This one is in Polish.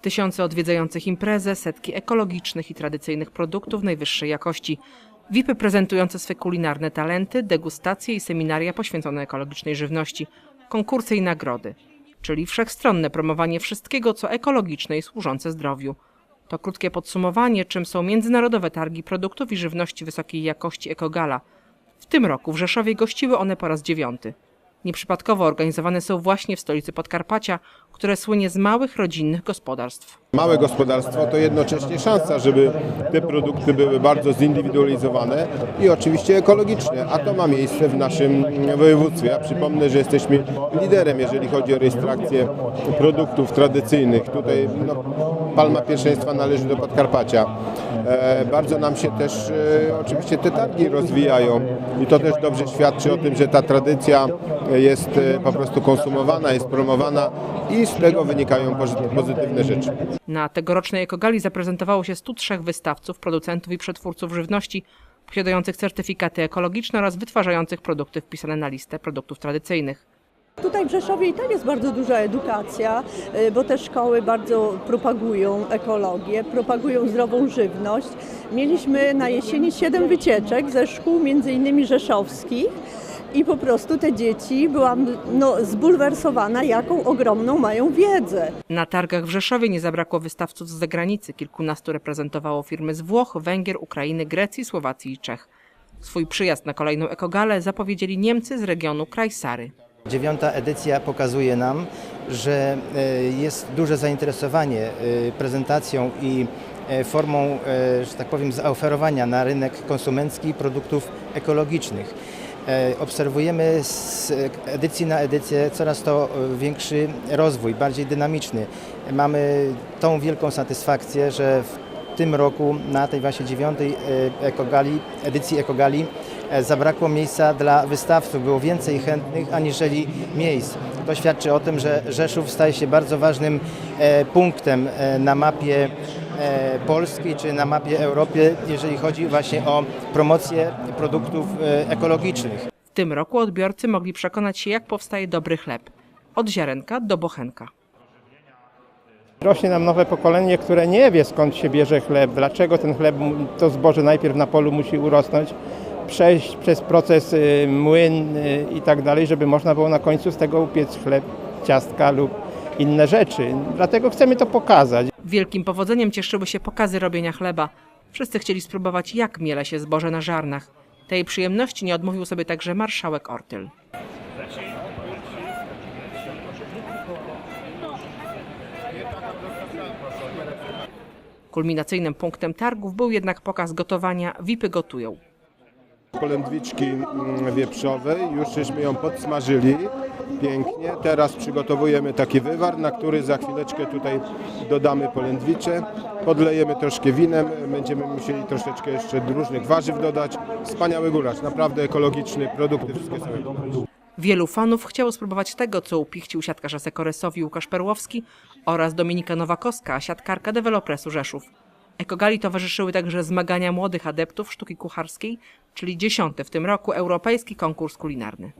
Tysiące odwiedzających imprezę, setki ekologicznych i tradycyjnych produktów najwyższej jakości. VIPy prezentujące swe kulinarne talenty, degustacje i seminaria poświęcone ekologicznej żywności, konkursy i nagrody. Czyli wszechstronne promowanie wszystkiego, co ekologiczne i służące zdrowiu. To krótkie podsumowanie, czym są międzynarodowe targi produktów i żywności wysokiej jakości Ekogala. W tym roku w Rzeszowie gościły one po raz dziewiąty. Nieprzypadkowo organizowane są właśnie w stolicy Podkarpacia, które słynie z małych rodzinnych gospodarstw. Małe gospodarstwo to jednocześnie szansa, żeby te produkty były bardzo zindywidualizowane i oczywiście ekologiczne, a to ma miejsce w naszym województwie. Ja przypomnę, że jesteśmy liderem, jeżeli chodzi o rejestrację produktów tradycyjnych. Tutaj no, palma pierwszeństwa należy do Podkarpacia. E, bardzo nam się też e, oczywiście te targi rozwijają i to też dobrze świadczy o tym, że ta tradycja jest e, po prostu konsumowana, jest promowana i z tego wynikają pozy- pozytywne rzeczy. Na tegorocznej Ekogali zaprezentowało się 103 wystawców, producentów i przetwórców żywności posiadających certyfikaty ekologiczne oraz wytwarzających produkty wpisane na listę produktów tradycyjnych. Tutaj w Rzeszowie i tak jest bardzo duża edukacja, y, bo te szkoły bardzo propagują ekologię, propagują zdrową żywność. Mieliśmy na jesieni siedem wycieczek ze szkół, między innymi rzeszowskich. I po prostu te dzieci, byłam no, zbulwersowana, jaką ogromną mają wiedzę. Na targach w Rzeszowie nie zabrakło wystawców z zagranicy. Kilkunastu reprezentowało firmy z Włoch, Węgier, Ukrainy, Grecji, Słowacji i Czech. Swój przyjazd na kolejną Ekogalę zapowiedzieli Niemcy z regionu Krajsary. Dziewiąta edycja pokazuje nam, że e, jest duże zainteresowanie e, prezentacją i e, formą, że tak powiem, zaoferowania na rynek konsumencki produktów ekologicznych. E, Obserwujemy z edycji na edycję coraz to e, większy rozwój, bardziej dynamiczny. Mamy tą wielką satysfakcję, że w tym roku na tej właśnie dziewiątej e, ekogali, edycji Ekogali zabrakło miejsca dla wystawców. Było więcej chętnych aniżeli miejsc. To świadczy o tym, że Rzeszów staje się bardzo ważnym punktem na mapie Polski czy na mapie Europy, jeżeli chodzi właśnie o promocję produktów e, ekologicznych. W tym roku odbiorcy mogli przekonać się, jak powstaje dobry chleb. Od ziarenka do bochenka. Rośnie nam nowe pokolenie, które nie wie skąd się bierze chleb, dlaczego ten chleb, to zboże najpierw na polu musi urosnąć, przejść przez proces y, młyn y, i tak dalej, żeby można było na końcu z tego upiec chleb, ciastka lub inne rzeczy. Dlatego chcemy to pokazać. Wielkim powodzeniem cieszyły się pokazy robienia chleba. Wszyscy chcieli spróbować, jak miele się zboże na żarnach. Tej przyjemności nie odmówił sobie także marszałek Ortyl. Kulminacyjnym punktem targów był jednak pokaz gotowania Wipy gotują. polędwiczki mm, wieprzowej. Już żeśmy ją podsmażyli pięknie. Teraz przygotowujemy taki wywar, na który za chwileczkę tutaj dodamy polędwicze. Podlejemy troszkę winem. Będziemy musieli troszeczkę jeszcze różnych warzyw dodać. Wspaniały gulasz, naprawdę ekologiczny. Produkty wszystkie są. Wielu fanów chciało spróbować tego, co upichcił siatkarz Asekoresowi Łukasz Perłowski oraz Dominika Nowakowska, siatkarka Developresu Rzeszów. Ekogali towarzyszyły także zmagania młodych adeptów sztuki kucharskiej, czyli dziesiąty w tym roku europejski konkurs kulinarny.